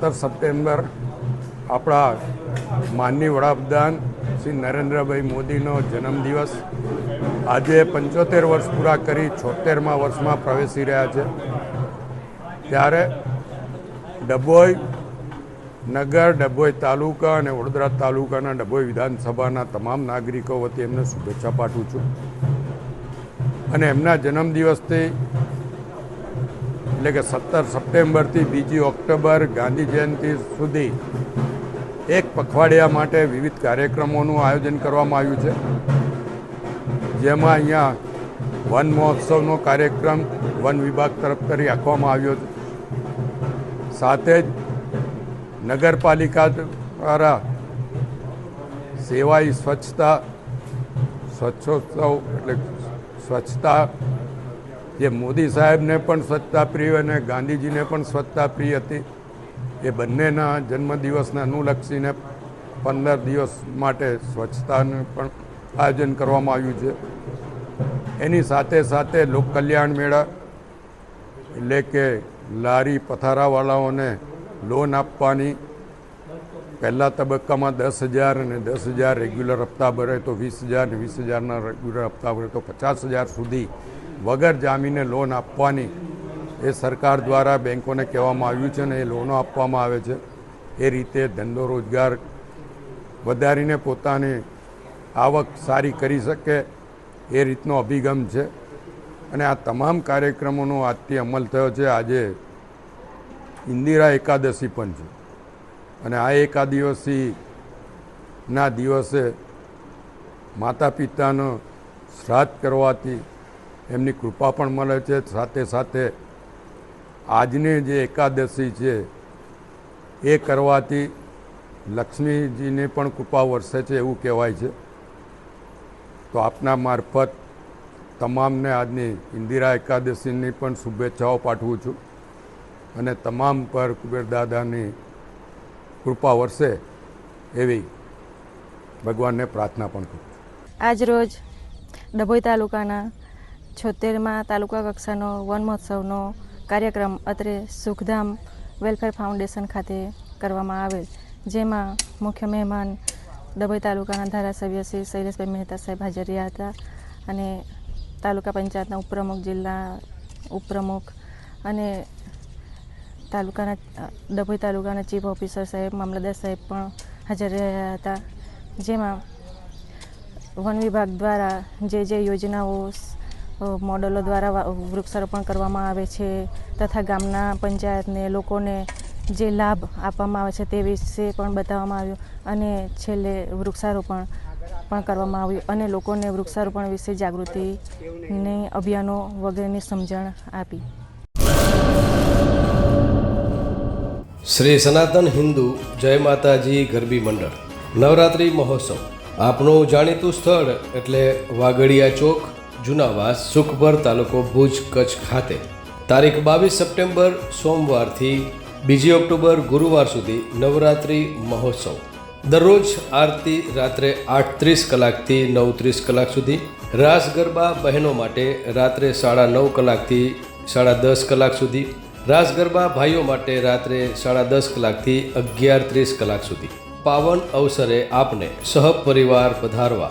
સત્તર સપ્ટેમ્બર આપણા માનની વડાપ્રધાન શ્રી નરેન્દ્રભાઈ મોદીનો જન્મદિવસ. આજે પંચોતેર વર્ષ પૂરા કરી છોતેરમાં વર્ષમાં પ્રવેશી રહ્યા છે. ત્યારે ડભોઈ નગર, ડભોઈ તાલુકા અને વડોદરા તાલુકાના ડભોઈ વિધાનસભાના તમામ નાગરિકો વતી એમને શુભેચ્છા પાઠવું છું. અને એમના જન્મદિવસથી એટલે કે સત્તર સપ્ટેમ્બરથી બીજી ઓક્ટોબર ગાંધી જયંતિ સુધી એક પખવાડિયા માટે વિવિધ કાર્યક્રમોનું આયોજન કરવામાં આવ્યું છે. જેમાં અહીંયા વન મહોત્સવનો કાર્યક્રમ વન વિભાગ તરફ કરી રાખવામાં આવ્યો છે. સાથે જ નગરપાલિકા દ્વારા સેવાઈ સ્વચ્છતા સ્વચ્છોત્સવ એટલે સ્વચ્છતા જે મોદી સાહેબને પણ સ્વચ્છતા પ્રિય અને ગાંધીજીને પણ સ્વચ્છતા પ્રિય હતી, એ બંનેના જન્મદિવસને અનુલક્ષીને પંદર દિવસ માટે સ્વચ્છતાનું પણ આયોજન કરવામાં આવ્યું છે. એની સાથે સાથે લોક કલ્યાણ મેળા, એટલે કે લારી પથારાવાળાઓને લોન આપવાની, પહેલા તબક્કામાં દસ હજાર અને દસ હજાર રેગ્યુલર હપ્તા ભરે તો વીસ હજાર ને વીસ હજારના રેગ્યુલર હપ્તા ભરે તો પચાસ હજાર સુધી વગર જામીને લોન આપવાની એ સરકાર દ્વારા બેંકોને કહેવામાં આવ્યું છે અને એ લોનો આપવામાં આવે છે. એ રીતે ધંધો રોજગાર વધારીને પોતાની આવક સારી કરી શકે એ રીતનો અભિગમ છે. અને આ તમામ કાર્યક્રમોનો આજથી અમલ થયો છે. આજે ઇન્દિરા એકાદશી પણ છે. અને આ એકાદિવસીના દિવસે માતા પિતાનો શ્રાદ્ધ કરવાથી એમની કૃપા પણ મળે છે. સાથે સાથે આજની જે એકાદશી છે, એ કરવાથી લક્ષ્મીજીની પણ કૃપા વરસે છે એવું કહેવાય છે. તો આપના મારફત તમામને આજની ઇન્દિરા એકાદશીની પણ શુભેચ્છાઓ પાઠવું છું અને તમામ પર કુબેરદાદાની કૃપા વરસે એવી ભગવાનને પ્રાર્થના પણ કરું છું. આજ રોજ ડભોઈ તાલુકાના છોતેરમાં તાલુકા કક્ષાનો વન મહોત્સવનો કાર્યક્રમ અત્રે સુખધામ વેલફેર ફાઉન્ડેશન ખાતે કરવામાં આવેલ, જેમાં મુખ્ય મહેમાન ડભોઈ તાલુકાના ધારાસભ્ય શ્રી શૈલેષભાઈ મહેતા સાહેબ હાજર રહ્યા હતા અને તાલુકા પંચાયતના ઉપપ્રમુખ, જિલ્લા ઉપપ્રમુખ અને તાલુકાના ડભોઈ તાલુકાના ચીફ ઓફિસર સાહેબ મામલતદાર સાહેબ પણ હાજર રહ્યા હતા, જેમાં વન વિભાગ દ્વારા જે જે યોજનાઓ મોડલો દ્વારા વૃક્ષારોપણ કરવામાં આવે છે તથા ગામના પંચાયતને, લોકોને જે લાભ આપવામાં આવે છે તે વિશે પણ બતાવવામાં આવ્યું અને છેલ્લે વૃક્ષારોપણ પણ કરવામાં આવ્યું અને લોકોને વૃક્ષારોપણ વિશે જાગૃતિની અભિયાનો વગેરેની સમજણ આપી. શ્રી સનાતન હિન્દુ જય માતાજી ગરબી મંડળ. નવરાત્રિ મહોત્સવ. આપનું જાણીતું સ્થળ એટલે વાગડિયા ચોક જુનાવાસ, સુખભર તાલુકો ભુજ, કચ્છ ખાતે. તારીખ બાવીસ સપ્ટેમ્બર, સોમવારથી બીજી ઓક્ટોબર, ગુરુવાર સુધી નવરાત્રિ મહોત્સવ. દરરોજ આરતી રાત્રે આઠ ત્રીસ કલાકથી નવ ત્રીસ કલાક સુધી. રાસ ગરબા બહેનો માટે રાત્રે સાડા નવ કલાકથી સાડા દસ કલાક સુધી. રાસ ગરબા ભાઈઓ માટે રાત્રે સાડા દસ કલાકથી અગિયાર ત્રીસ કલાક સુધી. પાવન અવસરે આપને સહપરિવાર પધારવા.